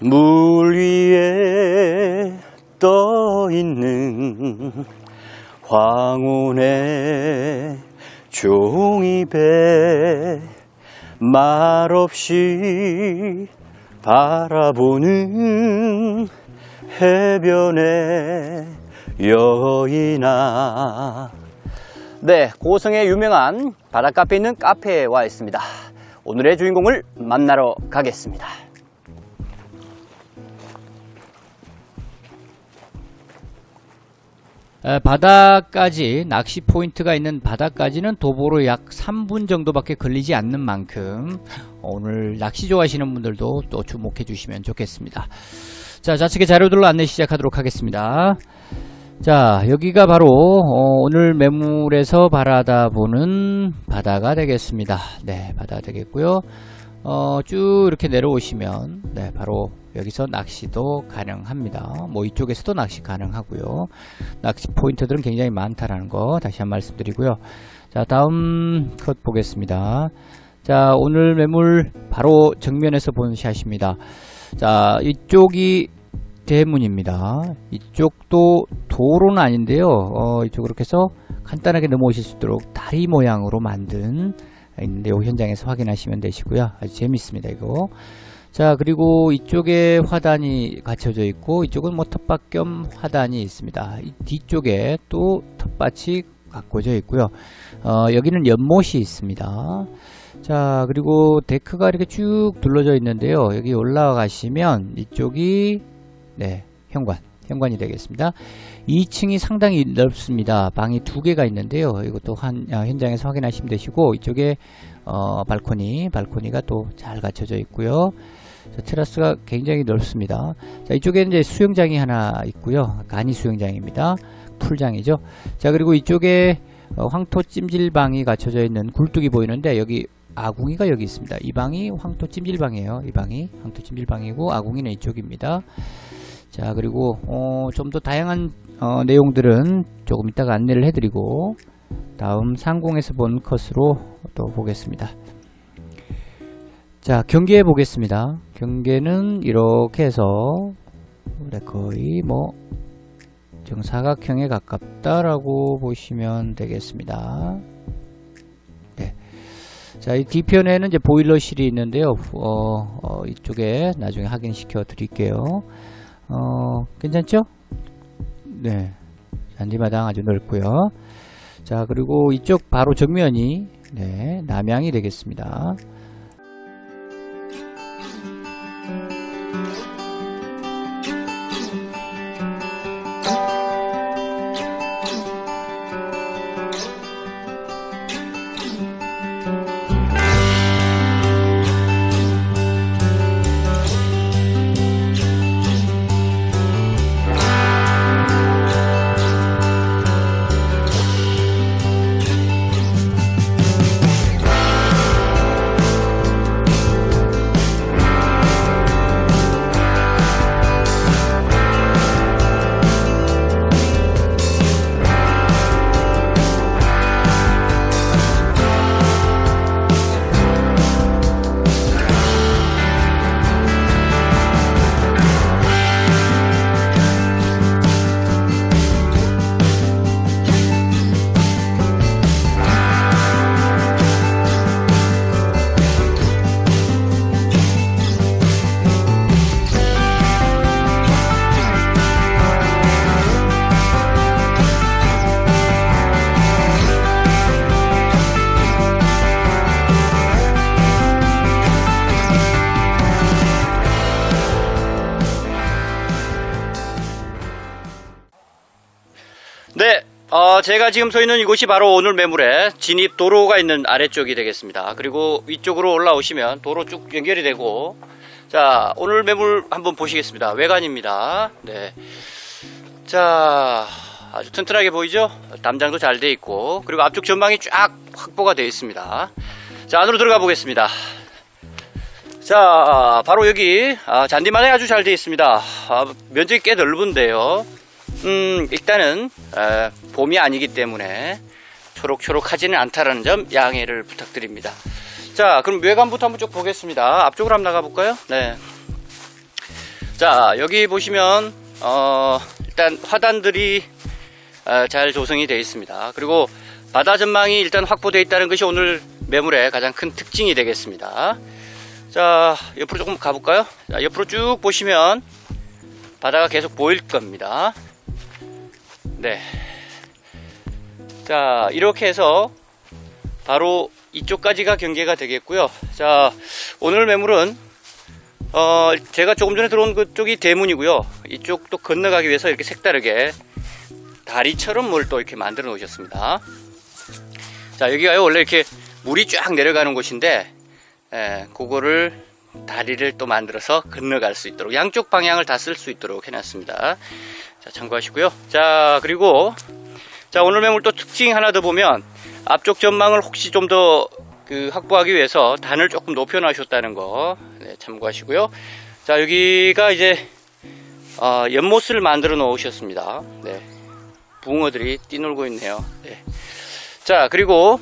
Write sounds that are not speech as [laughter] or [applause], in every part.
물 위에 떠 있는 황혼의 종이배 말없이 바라보는 해변의 여인아 네, 고성의 유명한 바닷가 앞에 있는 카페에 와 있습니다. 오늘의 주인공을 만나러 가겠습니다. 바다까지 낚시 포인트가 있는 바다까지는 도보로 약 3분 정도밖에 걸리지 않는 만큼 오늘 낚시 좋아하시는 분들도 또 주목해 주시면 좋겠습니다. 자, 좌측의 자료들로 안내 시작하도록 하겠습니다. 자, 여기가 바로 어, 오늘 매물에서 바라다 보는 바다가 되겠습니다. 네, 바다 되겠고요. 어, 쭉 이렇게 내려오시면 네, 바로 여기서 낚시도 가능합니다. 뭐 이쪽에서도 낚시 가능하고요. 낚시 포인트들은 굉장히 많다라는 거 다시 한번 말씀드리고요. 자, 다음 컷 보겠습니다. 자, 오늘 매물 바로 정면에서 본 샷입니다. 자, 이쪽이 대문입니다. 이쪽도 도로는 아닌데요. 어, 이쪽으로 이렇게 해서 간단하게 넘어오실 수 있도록 다리 모양으로 만든 있는데 이 현장에서 확인하시면 되시고요. 아주 재밌습니다, 이거. 자, 그리고 이쪽에 화단이 갖춰져 있고 이쪽은 뭐 텃밭 겸 화단이 있습니다. 이 뒤쪽에 또 텃밭이 가꿔져 있고요. 어, 여기는 연못이 있습니다. 자, 그리고 데크가 이렇게 쭉 둘러져 있는데요. 여기 올라가시면 이쪽이 네, 현관. 현관이 되겠습니다. 2층이 상당히 넓습니다. 방이 두 개가 있는데요. 이것도 한, 아, 현장에서 확인하시면 되시고, 이쪽에, 어, 발코니, 발코니가 또 잘 갖춰져 있고요. 자, 테라스가 굉장히 넓습니다. 자, 이쪽에 이제 수영장이 하나 있고요. 간이 수영장입니다. 풀장이죠. 자, 그리고 이쪽에 어, 황토 찜질방이 갖춰져 있는 굴뚝이 보이는데, 여기 아궁이가 여기 있습니다. 이 방이 황토 찜질방이에요. 이 방이 황토 찜질방이고, 아궁이는 이쪽입니다. 자 그리고 어, 좀 더 다양한 어, 내용들은 조금 이따가 안내를 해드리고 다음 상공에서 본 컷으로 또 보겠습니다 자 경계해 보겠습니다 경계는 이렇게 해서 네, 거의 뭐 정사각형에 가깝다라고 보시면 되겠습니다 네. 자, 이 뒤편에는 이제 보일러실이 있는데요. 어, 어, 이쪽에 나중에 확인시켜 드릴게요. 어, 괜찮죠? 네. 잔디마당 아주 넓고요. 자, 그리고 이쪽 바로 정면이 네, 남향이 되겠습니다. 네, 어, 제가 지금 서 있는 이곳이 바로 오늘 매물의 진입 도로가 있는 아래쪽이 되겠습니다. 그리고 위쪽으로 올라오시면 도로 쭉 연결이 되고, 자, 오늘 매물 한번 보시겠습니다. 외관입니다. 네. 자, 아주 튼튼하게 보이죠? 담장도 잘 돼 있고, 그리고 앞쪽 전망이 쫙 확보가 되어 있습니다. 자, 안으로 들어가 보겠습니다. 자, 바로 여기 아, 잔디마당이 아주 잘 되어 있습니다. 아, 면적이 꽤 넓은데요. 음, 일단은 에, 봄이 아니기 때문에 초록초록하지는 않다라는 점 양해를 부탁드립니다. 자, 그럼 외관부터 한번 쭉 보겠습니다. 앞쪽으로 한번 나가 볼까요? 네. 자, 여기 보시면, 어, 일단 화단들이 어, 잘 조성이 되어 있습니다. 그리고 바다 전망이 일단 확보되어 있다는 것이 오늘 매물의 가장 큰 특징이 되겠습니다. 자, 옆으로 조금 가볼까요? 자, 옆으로 쭉 보시면 바다가 계속 보일 겁니다. 네. 자, 이렇게 해서 바로 이쪽까지가 경계가 되겠고요. 자, 오늘 매물은 어, 제가 조금 전에 들어온 그쪽이 대문이고요. 이쪽도 건너가기 위해서 이렇게 색다르게 다리처럼 뭘 또 이렇게 만들어 놓으셨습니다. 자, 여기가요, 원래 이렇게 물이 쫙 내려가는 곳인데, 예, 그거를 다리를 또 만들어서 건너갈 수 있도록, 양쪽 방향을 다 쓸 수 있도록 해놨습니다. 자, 참고하시고요. 자, 그리고, 자, 오늘 매물 또 특징 하나 더 보면, 앞쪽 전망을 혹시 좀 더 그 확보하기 위해서 단을 조금 높여 놔셨다는 거 네, 참고하시고요. 자 여기가 이제 어, 연못을 만들어 놓으셨습니다. 네, 붕어들이 뛰놀고 있네요. 네. 자 그리고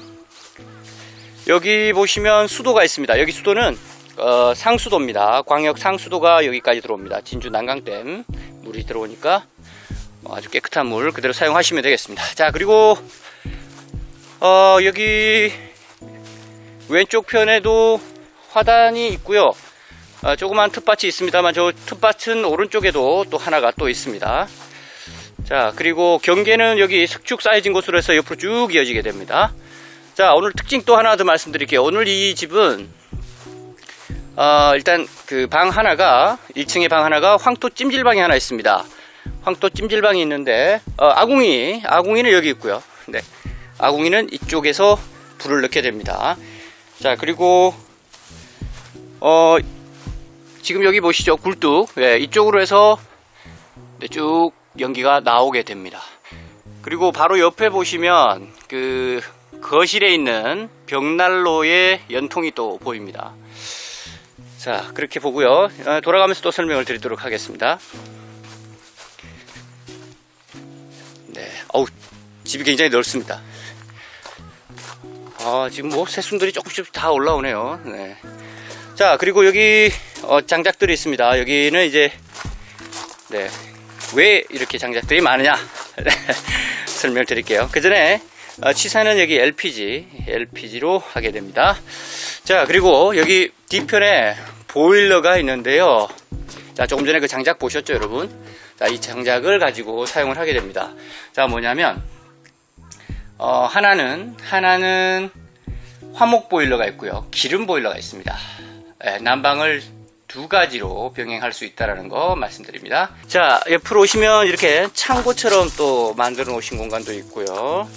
여기 보시면 수도가 있습니다. 여기 수도는 어, 상수도입니다. 광역 상수도가 여기까지 들어옵니다. 진주 난강댐 물이 들어오니까 어, 아주 깨끗한 물 그대로 사용하시면 되겠습니다. 자 그리고 어, 여기 왼쪽 편에도 화단이 있고요. 어, 조그만 텃밭이 있습니다만 저 텃밭은 오른쪽에도 또 하나가 또 있습니다. 자 그리고 경계는 여기 석축 쌓여진 곳으로 해서 옆으로 쭉 이어지게 됩니다. 자 오늘 특징 또 하나 더 말씀드릴게요. 오늘 이 집은 어, 일단 그 방 하나가 1층에 방 하나가 황토 찜질방이 하나 있습니다. 황토 찜질방이 있는데 어, 아궁이 아궁이는 여기 있고요. 네. 아궁이는 이쪽에서 불을 넣게 됩니다. 자 그리고 어 지금 여기 보시죠 굴뚝 예, 이쪽으로 해서 네, 쭉 연기가 나오게 됩니다. 그리고 바로 옆에 보시면 그 거실에 있는 벽난로의 연통이 또 보입니다. 자 그렇게 보고요 어, 돌아가면서 또 설명을 드리도록 하겠습니다. 어우 집이 굉장히 넓습니다. 아, 지금 뭐 새순들이 조금씩 다 올라오네요. 네. 자, 그리고 여기 어, 장작들이 있습니다. 여기는 이제 네. 왜 이렇게 장작들이 많으냐? [laughs] 설명을 드릴게요. 그 전에 어, 치사는 여기 LPG, LPG로 하게 됩니다. 자, 그리고 여기 뒤편에 보일러가 있는데요. 자, 조금 전에 그 장작 보셨죠, 여러분? 자, 이 장작을 가지고 사용을 하게 됩니다. 자, 뭐냐면 어, 하나는 하나는 화목 보일러가 있고요. 기름 보일러가 있습니다. 예, 난방을 두 가지로 병행할 수 있다라는 거 말씀드립니다. 자, 옆으로 오시면 이렇게 창고처럼 또 만들어 놓으신 공간도 있고요.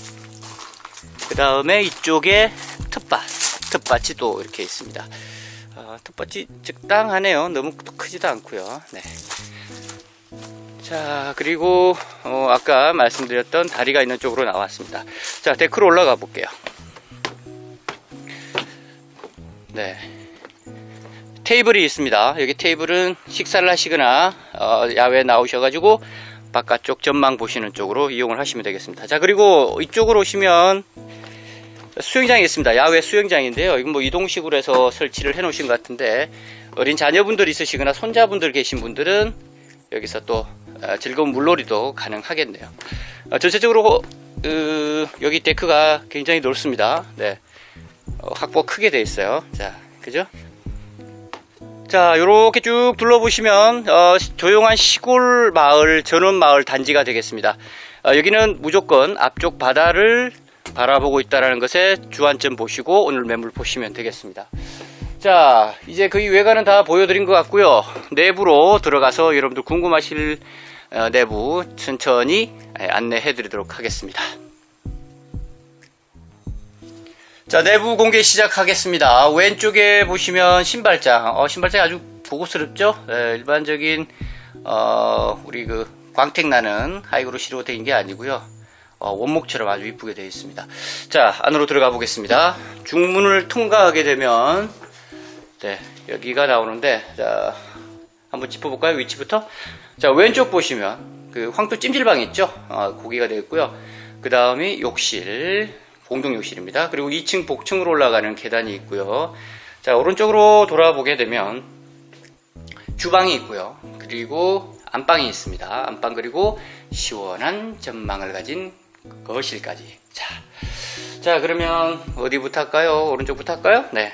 그 다음에 이쪽에 텃밭, 텃밭이 또 이렇게 있습니다. 어, 텃밭이 적당하네요. 너무 또 크지도 않고요. 네. 자 그리고 어, 아까 말씀드렸던 다리가 있는 쪽으로 나왔습니다. 자 데크로 올라가 볼게요. 네. 테이블이 있습니다. 여기 테이블은 식사를 하시거나 어, 야외에 나오셔가지고 바깥쪽 전망 보시는 쪽으로 이용을 하시면 되겠습니다. 자 그리고 이쪽으로 오시면 수영장이 있습니다. 야외 수영장인데요. 이건 뭐 이동식으로 해서 설치를 해 놓으신 것 같은데 어린 자녀분들 있으시거나 손자분들 계신 분들은 여기서 또 어, 즐거운 물놀이도 가능하겠네요. 어, 전체적으로 어, 여기 데크가 굉장히 넓습니다. 네, 어, 확보 크게 돼 있어요. 자, 그죠? 자, 이렇게 쭉 둘러보시면 어, 조용한 시골 마을, 전원 마을 단지가 되겠습니다. 어, 여기는 무조건 앞쪽 바다를 바라보고 있다는 것에 주안점 보시고 오늘 매물 보시면 되겠습니다. 자, 이제 거의 외관은 다 보여드린 것 같고요. 내부로 들어가서 여러분들 궁금하실 어, 내부 천천히 예, 안내해 드리도록 하겠습니다. 자, 내부 공개 시작하겠습니다. 왼쪽에 보시면 신발장. 어, 신발장이 아주 고급스럽죠? 예, 일반적인, 어, 우리 그 광택 나는 하이그로시로 된 게 아니고요. 어, 원목처럼 아주 이쁘게 되어 있습니다. 자, 안으로 들어가 보겠습니다. 중문을 통과하게 되면, 네, 여기가 나오는데, 자, 한번 짚어볼까요? 위치부터? 자, 왼쪽 보시면, 그 황토 찜질방 있죠? 아, 고기가 되어 있고요. 그 다음이 욕실, 공동 욕실입니다. 그리고 2층 복층으로 올라가는 계단이 있고요. 자, 오른쪽으로 돌아보게 되면, 주방이 있고요. 그 그리고 안방이 있습니다. 안방 그리고 시원한 전망을 가진 거실까지. 자, 자 그러면 어디부터 할까요? 오른쪽부터 할까요? 네.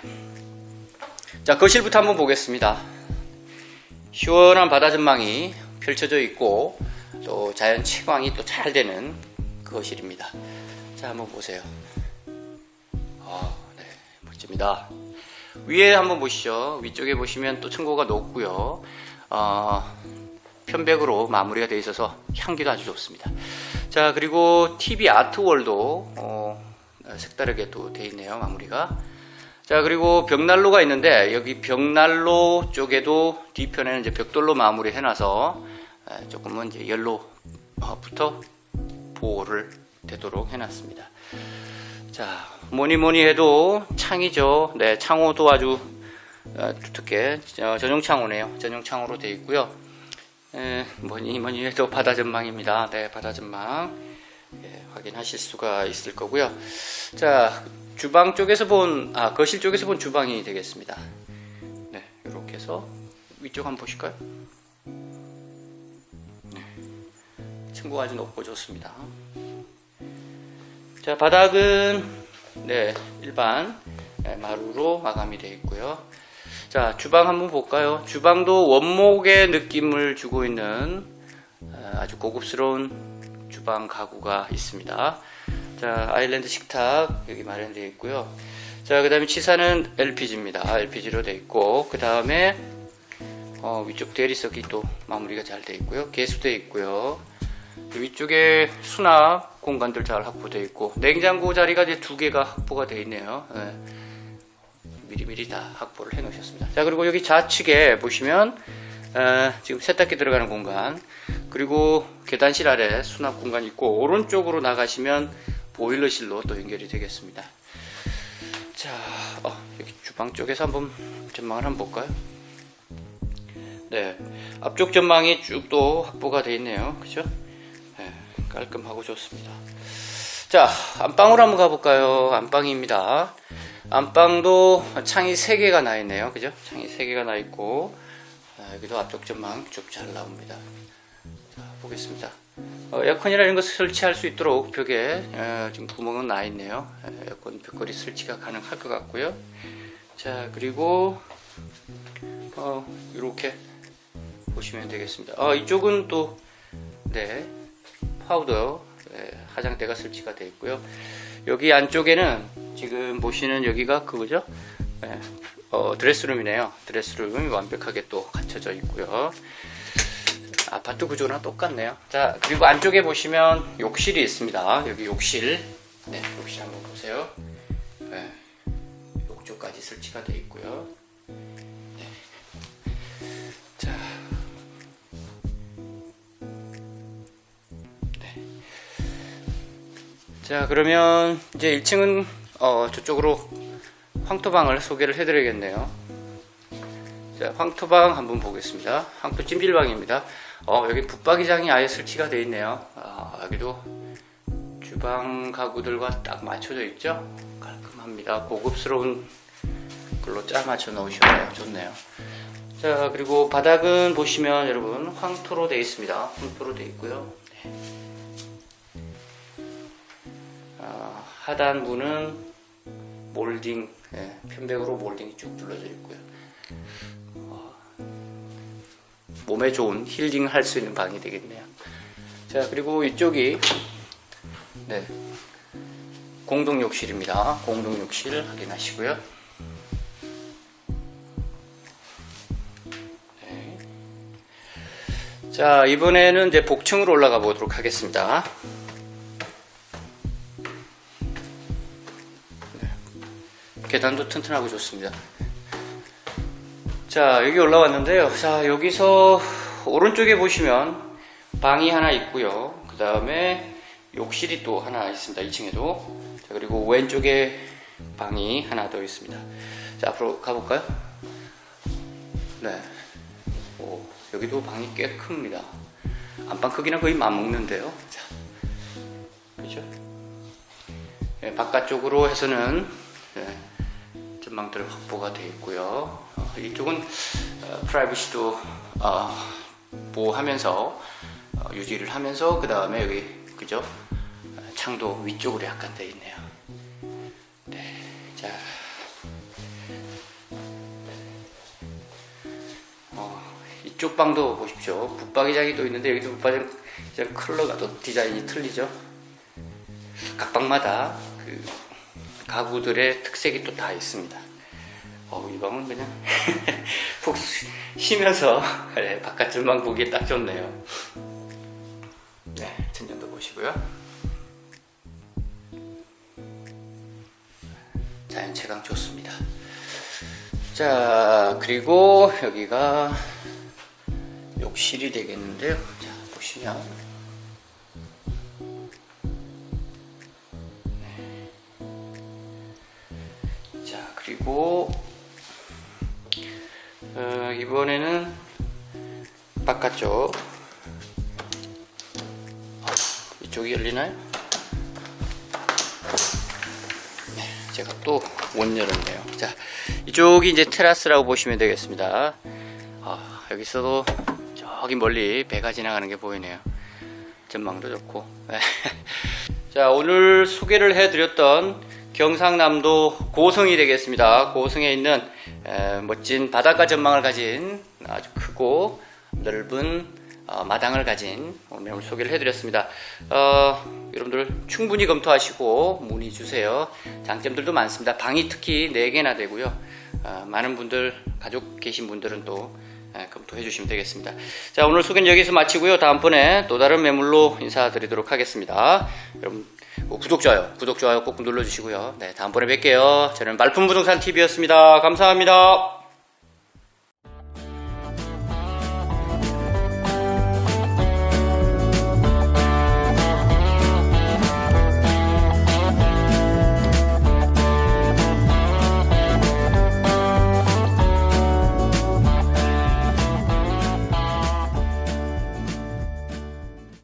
자 거실부터 한번 보겠습니다. 시원한 바다 전망이 펼쳐져 있고 또 자연 채광이 또 잘 되는 거실입니다. 자 한번 보세요. 아, 네, 멋집니다. 위에 한번 보시죠. 위쪽에 보시면 또 층고가 높고요. 어, 편백으로 마무리가 되어 있어서 향기도 아주 좋습니다. 자 그리고 TV 아트월도 어, 색다르게 또 되어 있네요. 마무리가. 자 그리고 벽난로가 있는데 여기 벽난로 쪽에도 뒤편에는 이제 벽돌로 마무리 해놔서 에, 조금은 이제 연로부터 보호를 되도록 해놨습니다. 자 뭐니 뭐니 해도 창이죠. 네 창호도 아주 어, 두텁게 어, 전용 창호네요. 전용 창호로 되어 있고요. 에, 뭐니 뭐니 해도 바다 전망입니다. 네 바다 전망 예, 확인하실 수가 있을 거고요. 자 주방 쪽에서 본, 아, 거실 쪽에서 본 주방이 되겠습니다. 네, 이렇게 해서 위쪽 한번 보실까요? 네, 층고가 아주 높고 좋습니다. 자, 바닥은, 네, 일반 네, 마루로 마감이 되어 있고요. 자, 주방 한번 볼까요? 주방도 원목의 느낌을 주고 있는 아, 아주 고급스러운 주방 가구가 있습니다. 자, 아일랜드 식탁 여기 마련되어 있고요. 자, 그 다음에 치사는 LPG입니다. LPG로 되어 있고, 그 다음에 어, 위쪽 대리석이 또 마무리가 잘 되어 있고요. 개수되어 있고요. 위쪽에 수납 공간들 잘 확보되어 있고, 냉장고 자리가 이제 두 개가 확보가 되어 있네요. 예. 미리미리 다 확보를 해 놓으셨습니다. 자, 그리고 여기 좌측에 보시면 어, 지금 세탁기 들어가는 공간, 그리고 계단실 아래 수납 공간이 있고, 오른쪽으로 나가시면 보일러실로 또 연결이 되겠습니다. 자, 어, 여기 주방 쪽에서 한번 전망을 한번 볼까요? 네, 앞쪽 전망이 쭉 또 확보가 되어 있네요. 그죠? 네, 깔끔하고 좋습니다. 자, 안방으로 한번 가볼까요? 안방입니다. 안방도 창이 3개가 나 있네요. 그죠? 창이 3개가 나 있고, 아, 여기도 앞쪽 전망 쭉 잘 나옵니다. 자, 보겠습니다. 어, 에어컨이나 이런 거 설치할 수 있도록 벽에 어, 지금 구멍은 나 있네요. 에, 에어컨 벽걸이 설치가 가능할 것 같고요. 자 그리고 어, 이렇게 보시면 되겠습니다. 어, 이쪽은 또 네, 파우더 예, 화장대가 설치가 되어 있고요. 여기 안쪽에는 지금 보시는 여기가 그거죠? 예, 어, 드레스룸이네요. 드레스룸이 완벽하게 또 갖춰져 있고요. 아파트 구조랑 똑같네요. 자, 그리고 안쪽에 보시면 욕실이 있습니다. 여기 욕실. 네, 욕실 한번 보세요. 네, 욕조까지 설치가 되어 있고요. 네. 자. 네. 자, 그러면 이제 1층은 어, 저쪽으로 황토방을 소개를 해드려야겠네요. 자, 황토방 한번 보겠습니다. 황토 찜질방입니다. 어, 여기 붙박이장이 아예 설치가 되어 있네요. 아, 여기도 주방 가구들과 딱 맞춰져 있죠? 깔끔합니다. 고급스러운 걸로 짜 맞춰 놓으셨네요. 좋네요. 자, 그리고 바닥은 보시면 여러분 황토로 되어 있습니다. 황토로 되어 있고요. 네. 아, 하단부는 몰딩, 예, 편백으로 몰딩이 쭉 둘러져 있고요. 몸에 좋은 힐링 할 수 있는 방이 되겠네요. 자, 그리고 이쪽이, 네. 공동 욕실입니다. 공동 욕실 확인하시고요. 네. 자, 이번에는 이제 복층으로 올라가 보도록 하겠습니다. 네. 계단도 튼튼하고 좋습니다. 자, 여기 올라왔는데요. 자, 여기서 오른쪽에 보시면 방이 하나 있고요. 그 다음에 욕실이 또 하나 있습니다. 2층에도. 자, 그리고 왼쪽에 방이 하나 더 있습니다. 자, 앞으로 가볼까요? 네. 오, 여기도 방이 꽤 큽니다. 안방 크기는 거의 맞먹는데요. 자, 그죠? 네, 바깥쪽으로 해서는 네, 전망들 확보가 되어 있고요. 어, 이쪽은 어, 프라이버시도 어, 보호하면서 어, 유지를 하면서 그 다음에 여기 그죠 어, 창도 위쪽으로 약간 돼 있네요. 네, 자. 어, 이쪽 방도 보십시오. 붙박이장이 또 있는데 여기도 붙박이장 컬러가 또 디자인이 틀리죠. 각 방마다 그 가구들의 특색이 또 다 있습니다. 어, 이 방은 그냥 [laughs] 푹 쉬- 쉬면서 [laughs] 그래, 바깥 전망 보기에 딱 좋네요. 네, 천장도 보시고요. 자연 채광 좋습니다. 자, 그리고 여기가 욕실이 되겠는데요. 자, 보시면 네. 자, 그리고 어, 이번에는 바깥쪽 어, 이쪽이 열리나요? 네, 제가 또 못 열었네요. 자, 이쪽이 이제 테라스라고 보시면 되겠습니다. 아, 여기서도 저기 멀리 배가 지나가는 게 보이네요. 전망도 좋고. 네. [laughs] 자, 오늘 소개를 해드렸던 경상남도 고성이 되겠습니다. 고성에 있는 에, 멋진 바닷가 전망을 가진 아주 크고 넓은 어, 마당을 가진 오늘 매물 소개를 해드렸습니다. 어, 여러분들 충분히 검토하시고 문의 주세요. 장점들도 많습니다. 방이 특히 4개나 되고요. 어, 많은 분들, 가족 계신 분들은 또 에, 검토해 주시면 되겠습니다. 자, 오늘 소개는 여기서 마치고요. 다음번에 또 다른 매물로 인사드리도록 하겠습니다. 여러분, 뭐 구독, 좋아요, 구독, 좋아요 꼭 눌러주시고요. 네, 다음번에 뵐게요. 저는 말품부동산 TV였습니다. 감사합니다.